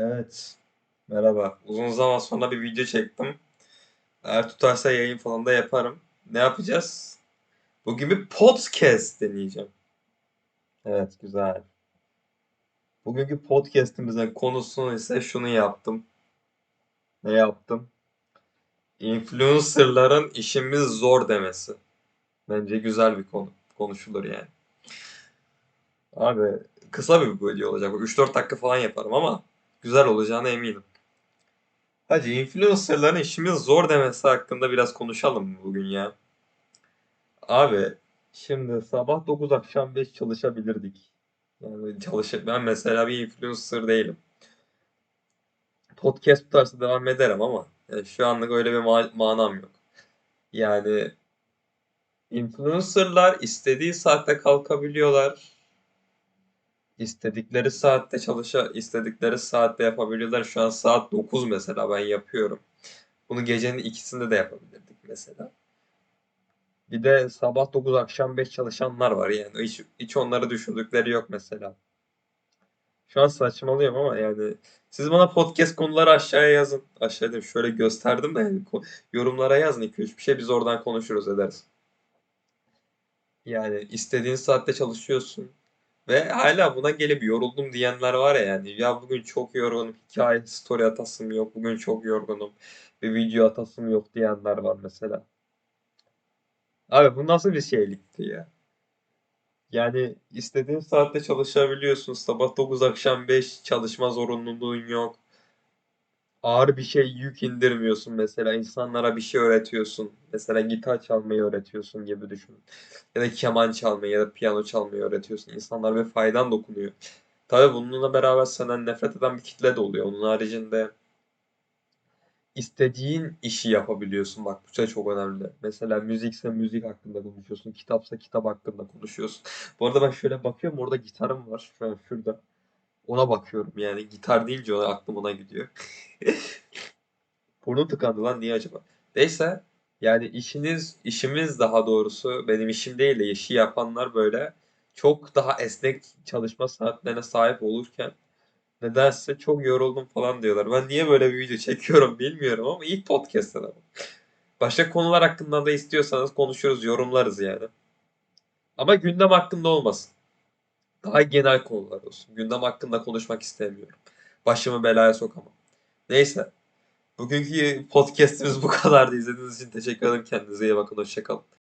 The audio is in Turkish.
Evet. Merhaba. Uzun zaman sonra bir video çektim. Eğer tutarsa yayın falan da yaparım. Ne yapacağız? Bugün bir podcast deneyeceğim. Evet, güzel. Bugünkü podcast'imizin konusunu ise şunu yaptım. Ne yaptım? Influencer'ların işimiz zor demesi. Bence güzel bir konu. Konuşulur yani. Abi kısa bir video olacak. 3-4 dakika falan yaparım ama güzel olacağına eminim. Hacı influencerların işimiz zor demesi hakkında biraz konuşalım bugün ya? Abi şimdi sabah 9 akşam 5 çalışabilirdik. Yani çalışıp ben mesela bir influencer değilim. Podcast tutarsa devam ederim ama yani şu anlık öyle bir ma- manam yok. Yani influencerlar istediği saatte kalkabiliyorlar. İstedikleri saatte çalışa, istedikleri saatte yapabiliyorlar. Şu an saat 9 mesela ben yapıyorum. Bunu gecenin ikisinde de yapabilirdik mesela. Bir de sabah 9 akşam 5 çalışanlar var yani. Hiç, hiç onları düşündükleri yok mesela. Şu an saçmalıyorum ama yani siz bana podcast konuları aşağıya yazın. Aşağıya dedim, şöyle gösterdim de yani yorumlara yazın 2-3 bir şey biz oradan konuşuruz ederiz. Yani istediğin saatte çalışıyorsun. Ve hala buna gelip yoruldum diyenler var ya yani. Ya bugün çok yorgunum. Hikaye story atasım yok. Bugün çok yorgunum. Bir video atasım yok diyenler var mesela. Abi bu nasıl bir şeylikti ya? Yani istediğin saatte çalışabiliyorsun. Sabah 9 akşam 5 çalışma zorunluluğun yok. Ağır bir şey yük indirmiyorsun mesela. insanlara bir şey öğretiyorsun. Mesela gitar çalmayı öğretiyorsun gibi düşün. Ya da keman çalmayı ya da piyano çalmayı öğretiyorsun. İnsanlara bir faydan dokunuyor. Tabii bununla beraber senden nefret eden bir kitle de oluyor. Onun haricinde istediğin işi yapabiliyorsun. Bak bu şey çok önemli. Mesela müzikse müzik hakkında konuşuyorsun. Kitapsa kitap hakkında konuşuyorsun. Bu arada ben şöyle bakıyorum. Orada gitarım var. Şu an şurada. Ona bakıyorum yani. Gitar deyince ona, aklım ona gidiyor. Burnum tıkandı lan niye acaba? Neyse yani işiniz, işimiz daha doğrusu benim işim değil de işi yapanlar böyle çok daha esnek çalışma saatlerine sahip olurken nedense çok yoruldum falan diyorlar. Ben niye böyle bir video çekiyorum bilmiyorum ama ilk podcast ama. Başka konular hakkında da istiyorsanız konuşuruz, yorumlarız yani. Ama gündem hakkında olmasın. Daha genel konular olsun. Gündem hakkında konuşmak istemiyorum. Başımı belaya sokamam. Neyse. Bugünkü podcastimiz bu kadardı. İzlediğiniz için teşekkür ederim. Kendinize iyi bakın. Hoşçakalın.